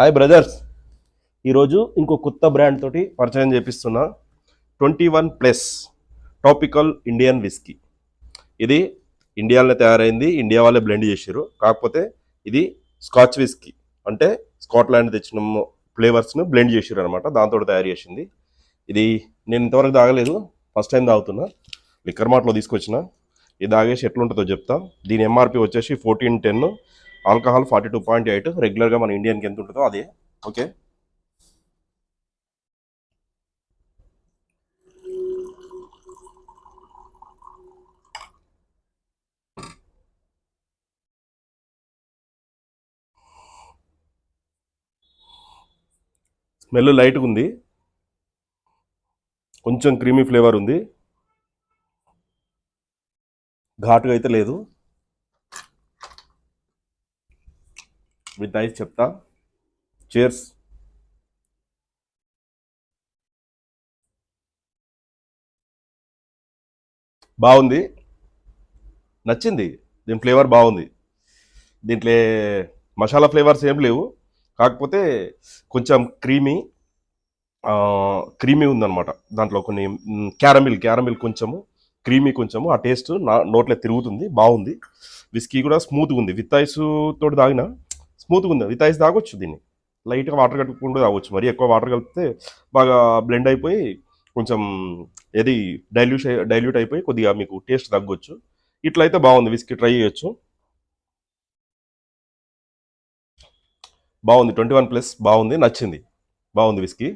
Hi brothers ఈరోజు ఇంకో కొత్త బ్రాండ్ తోటి పరిచయం చేపిస్తున్నా twenty one plus topical Indian whisky ఇది ఇండియాలోనే తయారైంది ఇండియా వాళ్ళే బ్లెండ్ చేసారు కాకపోతే ఇది స్కాచ్ విస్కీ అంటే స్కాట్లాండ్ తెచ్చిన ఫ్లేవర్స్ను బ్లెండ్ చేసారు అనమాట దాంతో తయారు చేసింది. ఇది నేను ఇంతవరకు తాగలేదు. ఫస్ట్ టైం తాగుతున్నా. లిక్కర్ మార్ట్లో తీసుకొచ్చిన. ఇది తాగేసి ఎట్లుంటుందో చెప్తా. దీని ఎంఆర్పి వచ్చేసి fourteen ten alcohol forty two point eight రెగ్యులర్గా మన ఇండియన్కి ఎంత ఉంటుందో అదే. ఓకే. స్మెల్ లైట్గా ఉంది. కొంచెం క్రీమీ ఫ్లేవర్ ఉంది. ఘాటుగా అయితే లేదు. విత్ ఐస్ చెప్తా. చేర్స్ బాగుంది. నచ్చింది. దీని ఫ్లేవర్ బాగుంది. దీంట్లో మసాలా ఫ్లేవర్స్ ఏం లేవు. కాకపోతే కొంచెం క్రీమీ క్రీమీ ఉందన్నమాట. దాంట్లో కొన్ని క్యారమిల్ క్యారమిల్ కొంచెము క్రీమీ కొంచెము ఆ టేస్ట్ నా నోట్లో తిరుగుతుంది. బాగుంది. విస్కీ కూడా స్మూత్గా ఉంది. విత్ ఐస్ తోటి తాగిన స్మూత్గా ఉంది. విత్ ఐస్ తాగొచ్చు దీన్ని. లైట్గా వాటర్ కట్టుకుంటూ తాగొచ్చు. మరి ఎక్కువ వాటర్ కలిపితే బాగా బ్లెండ్ అయిపోయి కొంచెం ఏది డైల్యూట్ డైల్యూట్ అయిపోయి కొద్దిగా మీకు టేస్ట్ తగ్గొచ్చు. ఇట్లయితే బాగుంది. విస్కీ ట్రై చేయొచ్చు. బాగుంది. ట్వంటీ వన్ ప్లస్ బాగుంది. నచ్చింది. బాగుంది విస్కీ.